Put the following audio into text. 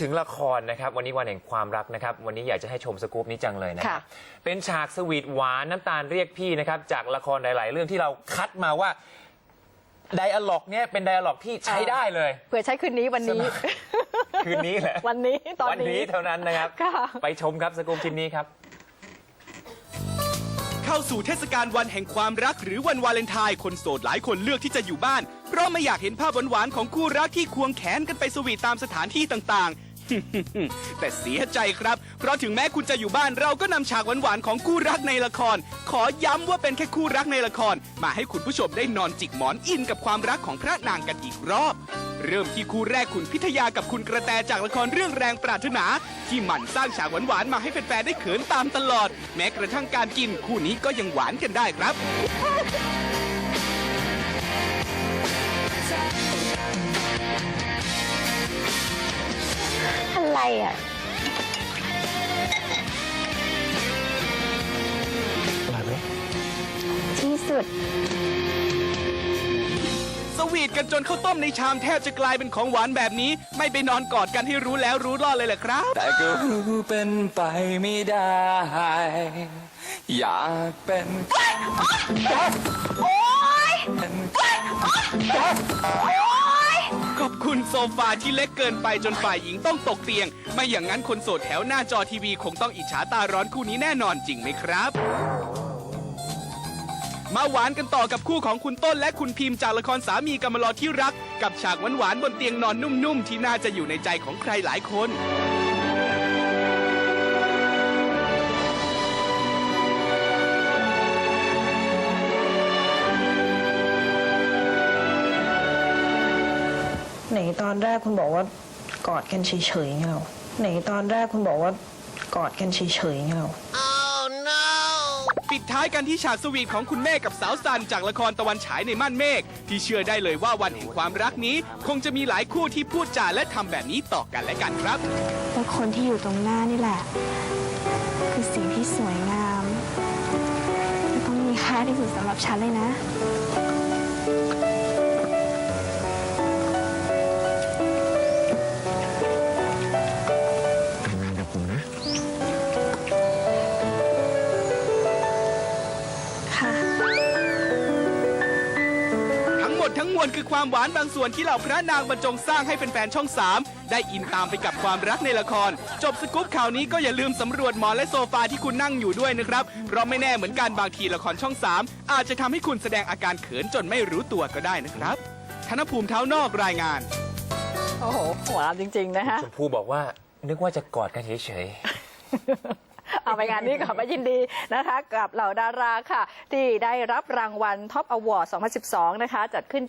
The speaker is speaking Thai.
ถึงละครนะครับ วันนี้วันแห่งความรักนะครับ วันนี้อยากจะให้ชมสกู๊ปนี้จังเลยนะครับค่ะเป็นฉากสวีทหวานน้ำตาลเรียกพี่นะครับ จากละครหลาย ๆ เรื่องที่เราคัดมาว่าไดอะล็อกเนี่ยเป็นไดอะล็อกที่ใช้ได้เลยเผื่อใช้คืนนี้วันนี้ คืนนี้แหละวันนี้ตอนวันนี้ เท่านั้นนะครับ ค่ะ ไปชมครับสกู๊ปชิ้นนี้ครับ เข้าสู่เทศกาลวันแห่งความรักหรือวันวาเลนไทน์คนโสดหลายคนเลือกที่จะอยู่บ้าน เพราะไม่อยากเห็นภาพหวานๆของคู่รักที่ควงแขนกันไปสวีทตามสถานที่ต่างๆ แต่เสียใจครับ เพราะถึงแม้คุณจะอยู่บ้านเราก็นำฉากหวานๆของคู่รักในละคร ขอย้ำว่าเป็นแค่คู่รักในละคร มาให้คุณผู้ชมได้นอนจิกหมอนอินกับความรักของพระนางกันอีกรอบ เริ่มที่คู่แรกคุณพิทยากับคุณกระแตจากละครเรื่องแรงปรารถนา ที่หมั่นสร้างฉากหวานๆมาให้แฟนๆได้เขินตามตลอด แม้กระทั่งการกินคู่นี้ก็ยังหวานกันได้ครับ อะไรอะที่สุด สวีทกันจนข้าวต้มในชามแทบจะกลายเป็นของหวานแบบนี้ ไม่ไปนอนกอดกันให้รู้แล้วรู้รอดเลยแหละครับ แต่ก็รู้เป็นไปไม่ได้ อยากเป็นเป็น คุณโซฟาที่เล็กเกินไปจนฝ่ายหญิงต้องตกเตียง ไม่อย่างนั้นคนโสดแถวหน้าจอทีวีคงต้องอิจฉาตาร้อนคู่นี้แน่นอนจริงไหมครับ มาหวานกันต่อกับคู่ของคุณต้นและคุณพิมพ์จากละครสามีกำมะลอที่รัก กับฉากหวานๆบนเตียงนอนนุ่มๆที่น่าจะอยู่ในใจของใครหลายคน ไหนตอนแรกคุณบอกว่ากอดกันเฉยๆไงเราไหนตอนแรกคุณบอกว่ากอดกันเฉยๆไงเรา ปิดท้ายกันที่ฉากสวีทของคุณเมฆกับสาวซันจากละครตะวันฉายในม่านเมฆที่เชื่อได้เลยว่าวันแห่งความรักนี้ คงจะมีหลายคู่ที่พูดจาและทำแบบนี้ต่อกันและกันครับแต่คนที่อยู่ตรงหน้านี่แหละ คือสิ่งที่สวยงามและต้องมีค่าที่สุดสำหรับฉันเลยนะ งหมดทั้งมวลคือความหวานบางส่วนที่เหล่าพระนางบรรจงสร้างให้แฟนๆช่อง 3 ได้อินตามไปกับความรักในละคร จบสกู๊ปข่าวนี้ก็อย่าลืมสำรวจหมอนและโซฟาที่คุณนั่งอยู่ด้วยนะครับ เพราะไม่แน่เหมือนกันบางทีละครช่อง 3 อาจจะทำให้คุณแสดงอาการเขินจนไม่รู้ตัวก็ได้นะครับ ธนภูมิเท้านอกรายงาน โอ้โหหวานจริง ๆ นะฮะ ชมพู่บอกว่านึกว่าจะกอดกันเฉยเอาไปงานนี้ก่อนมายินดีนะคะ กับเหล่าดาราค่ะ ที่ได้รับรางวัลท็อปอวอร์ด 2012 นะคะ จัดขึ้น